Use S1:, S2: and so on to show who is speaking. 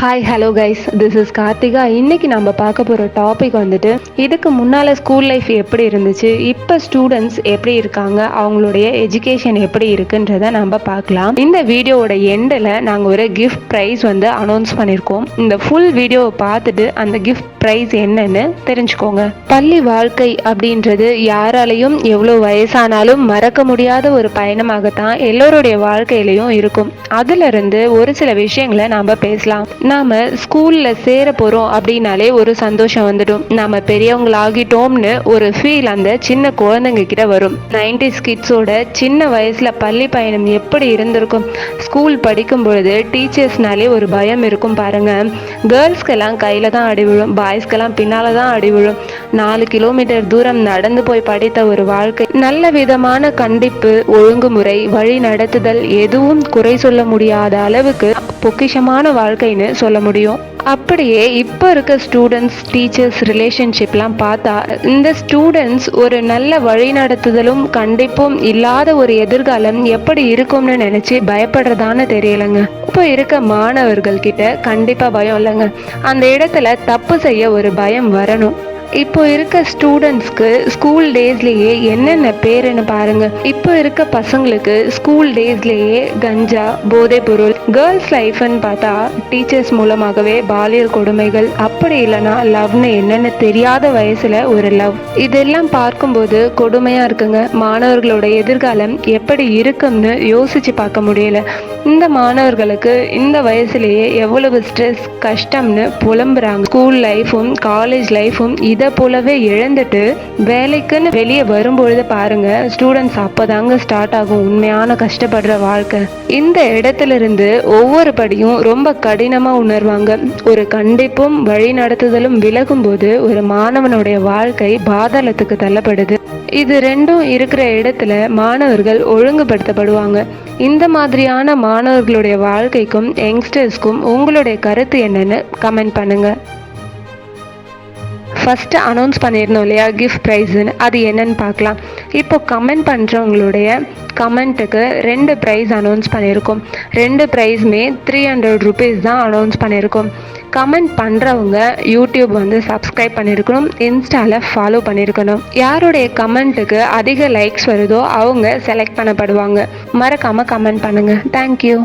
S1: Hi hello guys this is Karthika இன்றைக்கி நம்ம பார்க்க போகிற டாபிக் வந்துட்டு இதுக்கு முன்னால் ஸ்கூல் லைஃப் எப்படி இருந்துச்சு இப்போ ஸ்டூடெண்ட்ஸ் எப்படி இருக்காங்க அவங்களுடைய எஜுகேஷன் எப்படி இருக்குன்றத நம்ம பார்க்கலாம். இந்த வீடியோவோட எண்டில் நாங்கள் ஒரு கிஃப்ட் ப்ரைஸ் வந்து அனௌன்ஸ் பண்ணியிருக்கோம் இந்த ஃபுல் வீடியோவை பார்த்துட்டு அந்த கிஃப்ட் ப்ரைஸ் என்னன்னு தெரிஞ்சுக்கோங்க. பள்ளி வாழ்க்கை அப்படின்றது யாராலையும் எவ்வளோ வயசானாலும் மறக்க முடியாத ஒரு பயணமாகத்தான் எல்லோருடைய வாழ்க்கையிலையும் இருக்கும். அதுலேருந்து ஒரு சில விஷயங்களை நாம் பேசலாம். நாம் ஸ்கூலில் சேர போகிறோம் அப்படின்னாலே ஒரு சந்தோஷம் வந்துடும். நாம் பெரியவங்களாகிட்டோம்னு ஒரு ஃபீல் அந்த சின்ன குழந்தைங்க கிட்ட வரும். நைன்டிஸ் கிட்ஸோட சின்ன வயசில் பள்ளி பயணம் எப்படி இருந்திருக்கும்? ஸ்கூல் படிக்கும் பொழுது டீச்சர்ஸ்னாலே ஒரு பயம் இருக்கும் பாருங்கள் கேர்ள்ஸ்க்கெல்லாம் கையில் தான் அடி விழும். பாய்ஸ்க்கெல்லாம் பின்னால் தான் அடி விழும். நாலு கிலோமீட்டர் தூரம் நடந்து போய் படித்த ஒரு வாழ்க்கை. நல்ல விதமான கண்டிப்பு ஒழுங்குமுறை வழி நடத்துதல் எதுவும் குறை சொல்ல முடியாத அளவுக்கு பொக்கிஷமான வாழ்க்கைன்னு சொல்ல முடியும். அப்படியே இப்போ இருக்க ஸ்டூடெண்ட்ஸ் டீச்சர்ஸ் ரிலேஷன்ஷிப்லாம் பார்த்தா இந்த ஸ்டூடெண்ட்ஸ் ஒரு நல்ல வழிநடத்துதலும் கண்டிப்பும் இல்லாத ஒரு எதிர்காலம் எப்படி இருக்கும்னு நினச்சி பயப்படுறதான்னு தெரியலைங்க. இப்போ இருக்க மாணவர்கள் கிட்ட கண்டிப்பாக பயம் இல்லைங்க. அந்த இடத்துல தப்பு செய்ய ஒரு பயம் வரணும். இப்போ இருக்க ஸ்டூடெண்ட்ஸ்க்கு ஸ்கூல் டேஸ்லேயே என்னென்ன பேருன்னு பாருங்க. இப்போ இருக்க பசங்களுக்கு ஸ்கூல் டேஸ்லேயே கஞ்சா போதை பொருள் கேர்ள்ஸ் லைஃப்னு பார்த்தா டீச்சர்ஸ் மூலமாகவே பாலியல் கொடுமைகள் அப்படி இல்லைன்னா லவ்னு என்னென்னு தெரியாத வயசுல ஒரு லவ் இதெல்லாம் பார்க்கும்போது கொடுமையா இருக்குங்க. மாணவர்களோட எதிர்காலம் எப்படி இருக்கும்னு யோசிச்சு பார்க்க முடியல. இந்த மாணவர்களுக்கு இந்த வயசுலேயே எவ்வளவு ஸ்ட்ரெஸ் கஷ்டம்னு புலம்புறாங்க. ஸ்கூல் லைஃபும் காலேஜ் லைஃபும் இதை போலவே இழந்துட்டு வேலைக்குன்னு வெளியே வரும்பொழுது பாருங்க ஸ்டூடெண்ட்ஸ் அப்போதாங்க ஸ்டார்ட் ஆகும். உண்மையான கஷ்டப்படுற வாழ்க்கை. இந்த இடத்துல இருந்து ஒவ்வொரு படியும் ரொம்ப கடினமாக உணர்வாங்க. ஒரு கண்டிப்பும் வழி நடத்துதலும் விலகும் போது ஒரு மாணவனுடைய வாழ்க்கை பாதாளத்துக்கு தள்ளப்படுது. இது ரெண்டும் இருக்கிற இடத்துல மாணவர்கள் ஒழுங்குபடுத்தப்படுவாங்க. இந்த மாதிரியான மாணவர்களுடைய வாழ்க்கைக்கும் யங்ஸ்டர்ஸ்க்கும் உங்களுடைய கருத்து என்னன்னு கமெண்ட் பண்ணுங்கள் ஃபஸ்ட்டு அனௌன்ஸ் பண்ணியிருந்தோம் இல்லையா கிஃப்ட் ப்ரைஸுன்னு அது என்னன்னு பார்க்கலாம். இப்போ கமெண்ட் பண்ணுறவங்களுடைய கமெண்ட்டுக்கு ரெண்டு ப்ரைஸ் அனௌன்ஸ் பண்ணியிருக்கோம். ரெண்டு ப்ரைஸுமே த்ரீ ஹண்ட்ரட் ருபீஸ் தான் அனௌன்ஸ் பண்ணியிருக்கோம். கமெண்ட் பண்ணுறவங்க யூடியூப் வந்து சப்ஸ்கிரைப் பண்ணியிருக்கணும் இன்ஸ்டாவில் ஃபாலோ பண்ணியிருக்கணும் யாருடைய கமெண்ட்டுக்கு அதிக லைக்ஸ் வருதோ அவங்க செலக்ட் பண்ணப்படுவாங்க. மறக்காமல் கமெண்ட் பண்ணுங்கள் தேங்க்யூ